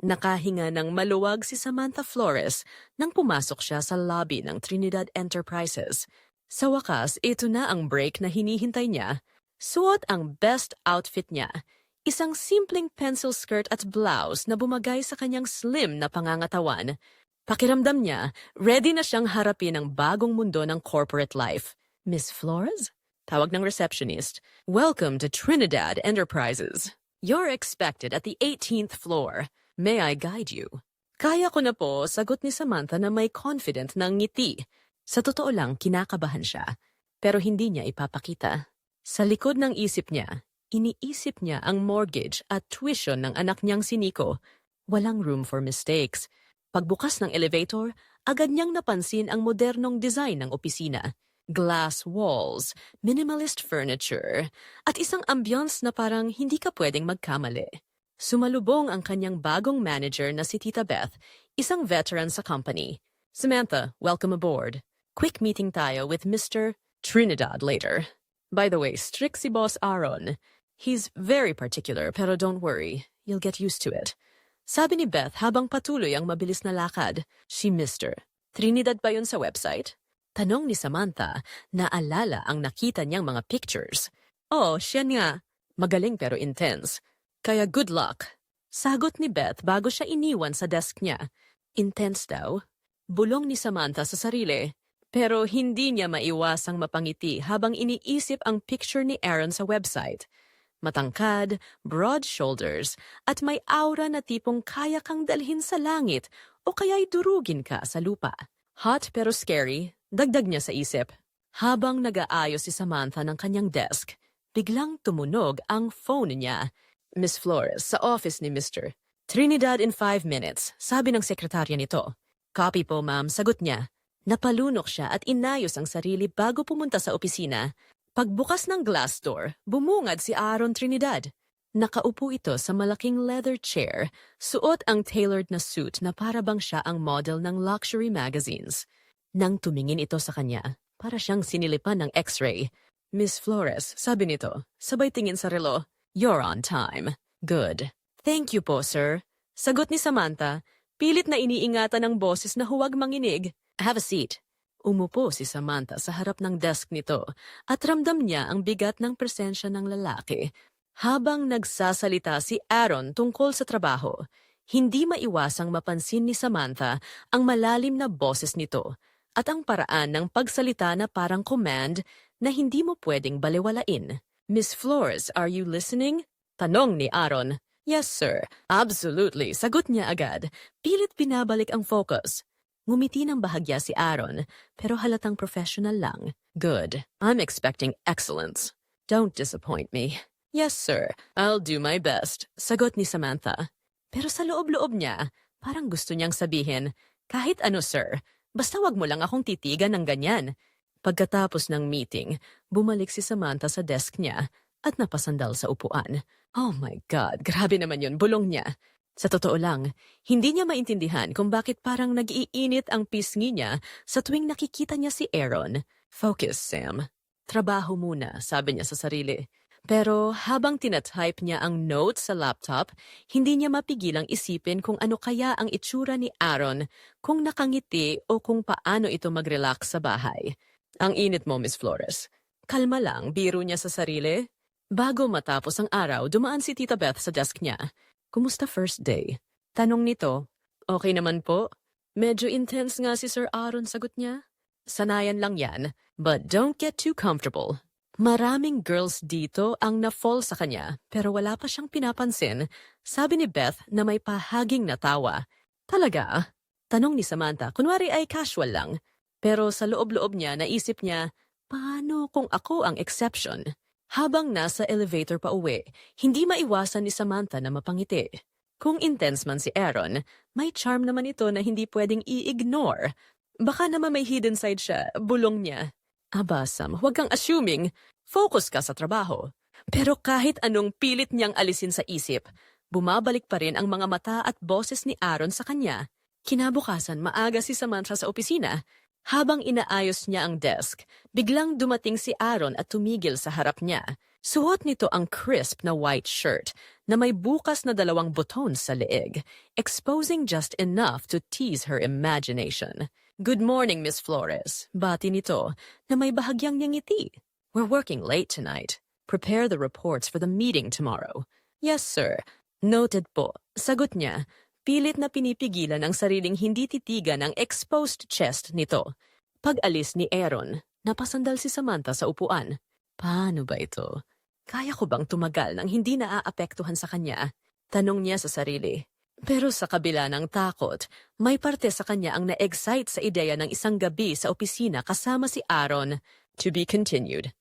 Nakahinga ng maluwag si Samantha Flores nang pumasok siya sa lobby ng Trinidad Enterprises. Sa wakas, ito na ang break na hinihintay niya. Suot ang best outfit niya. Isang simpleng pencil skirt at blouse na bumagay sa kanyang slim na pangangatawan. Pakiramdam niya, ready na siyang harapin ang bagong mundo ng corporate life. Miss Flores? Tawag ng receptionist. Welcome to Trinidad Enterprises. You're expected at the 18th floor. May I guide you? Kaya ko na po, sagot ni Samantha na may confident ng ngiti. Sa totoo lang, kinakabahan siya. Pero hindi niya ipapakita. Sa likod ng isip niya, iniisip niya ang mortgage at tuition ng anak niyang si Nico. Walang room for mistakes. Pagbukas ng elevator, agad niyang napansin ang modernong design ng opisina. Glass walls, minimalist furniture, at isang ambience na parang hindi ka pwedeng magkamali. Sumalubong ang kanyang bagong manager na si Tita Beth, isang veteran sa company. Samantha, welcome aboard. Quick meeting tayo with Mr. Trinidad later. By the way, strict si Boss Aaron. He's very particular pero don't worry, you'll get used to it. Sabi ni Beth habang patuloy ang mabilis na lakad, si Mr. Trinidad ba yun sa website? Tanong ni Samantha, naalala ang nakita niyang mga pictures. Oh, siya nga. Magaling pero intense. Kaya good luck. Sagot ni Beth bago siya iniwan sa desk niya. Intense daw. Bulong ni Samantha sa sarili. Pero hindi niya maiwasang mapangiti habang iniisip ang picture ni Aaron sa website. Matangkad, broad shoulders, at may aura na tipong kaya kang dalhin sa langit o kaya'y durugin ka sa lupa. Hot pero scary, dagdag niya sa isip. Habang nag-aayos si Samantha ng kanyang desk, biglang tumunog ang phone niya. Miss Flores, sa office ni Mr. Trinidad in five minutes, sabi ng sekretarya nito. Copy po, ma'am, sagot niya. Napalunok siya at inayos ang sarili bago pumunta sa opisina. Pagbukas ng glass door, bumungad si Aaron Trinidad. Nakaupo ito sa malaking leather chair, suot ang tailored na suit na para bang siya ang model ng luxury magazines. Nang tumingin ito sa kanya, para siyang sinilipan ng x-ray. Miss Flores, sabi nito, sabay tingin sa relo, You're on time. Good. Thank you po, sir. Sagot ni Samantha, pilit na iniingatan ng boses na huwag manginig. Have a seat. Umupo si Samantha sa harap ng desk nito at ramdam niya ang bigat ng presensya ng lalaki. Habang nagsasalita si Aaron tungkol sa trabaho, hindi maiwasang mapansin ni Samantha ang malalim na boses nito at ang paraan ng pagsalita na parang command na hindi mo pwedeng balewalain. Miss Flores, are you listening? Tanong ni Aaron. Yes, sir. Absolutely. Sagot niya agad. Pilit binabalik ang focus. Ngumiti ng bahagya si Aaron, pero halatang professional lang. Good. I'm expecting excellence. Don't disappoint me. Yes, sir. I'll do my best. Sagot ni Samantha. Pero sa loob-loob niya, parang gusto niyang sabihin, kahit ano, sir, basta wag mo lang akong titigan ng ganyan. Pagkatapos ng meeting, bumalik si Samantha sa desk niya at napasandal sa upuan. Oh my God, grabe naman yun, bulong niya. Sa totoo lang, hindi niya maintindihan kung bakit parang nag-iinit ang pisngi niya sa tuwing nakikita niya si Aaron. Focus, Sam. Trabaho muna, sabi niya sa sarili. Pero habang tinatype niya ang notes sa laptop, hindi niya mapigilang isipin kung ano kaya ang itsura ni Aaron kung nakangiti o kung paano ito mag-relax sa bahay. Ang init mo, Miss Flores. Kalma lang, biro niya sa sarili. Bago matapos ang araw, dumaan si Tita Beth sa desk niya. Kumusta first day? Tanong nito. Okay naman po. Medyo intense nga si Sir Aaron, sagot niya. Sanayan lang yan, but don't get too comfortable. Maraming girls dito ang na-fall sa kanya, pero wala pa siyang pinapansin. Sabi ni Beth na may pahaging natawa. Talaga? Tanong ni Samantha, kunwari ay casual lang. Pero sa loob-loob niya, naisip niya, paano kung ako ang exception? Habang nasa elevator pa uwi, hindi maiwasan ni Samantha na mapangiti. Kung intense man si Aaron, may charm naman ito na hindi pwedeng i-ignore. Baka naman may hidden side siya, bulong niya. Aba, Sam, huwag kang assuming. Focus ka sa trabaho. Pero kahit anong pilit niyang alisin sa isip, bumabalik pa rin ang mga mata at boses ni Aaron sa kanya. Kinabukasan, maaga si Samantha sa opisina. Habang inaayos niya ang desk, biglang dumating si Aaron at tumigil sa harap niya. Suot nito ang crisp na white shirt na may bukas na dalawang buton sa leeg, exposing just enough to tease her imagination. Good morning, Miss Flores. Bati nito na may bahagyang ngiti. We're working late tonight. Prepare the reports for the meeting tomorrow. Yes, sir. Noted po. Sagot niya. Pilit na pinipigilan ang sariling hindi titigan ang exposed chest nito. Pag-alis ni Aaron, napasandal si Samantha sa upuan. Paano ba ito? Kaya ko bang tumagal nang hindi naaapektuhan sa kanya? Tanong niya sa sarili. Pero sa kabila ng takot, may parte sa kanya ang na-excite sa ideya ng isang gabi sa opisina kasama si Aaron. To be continued.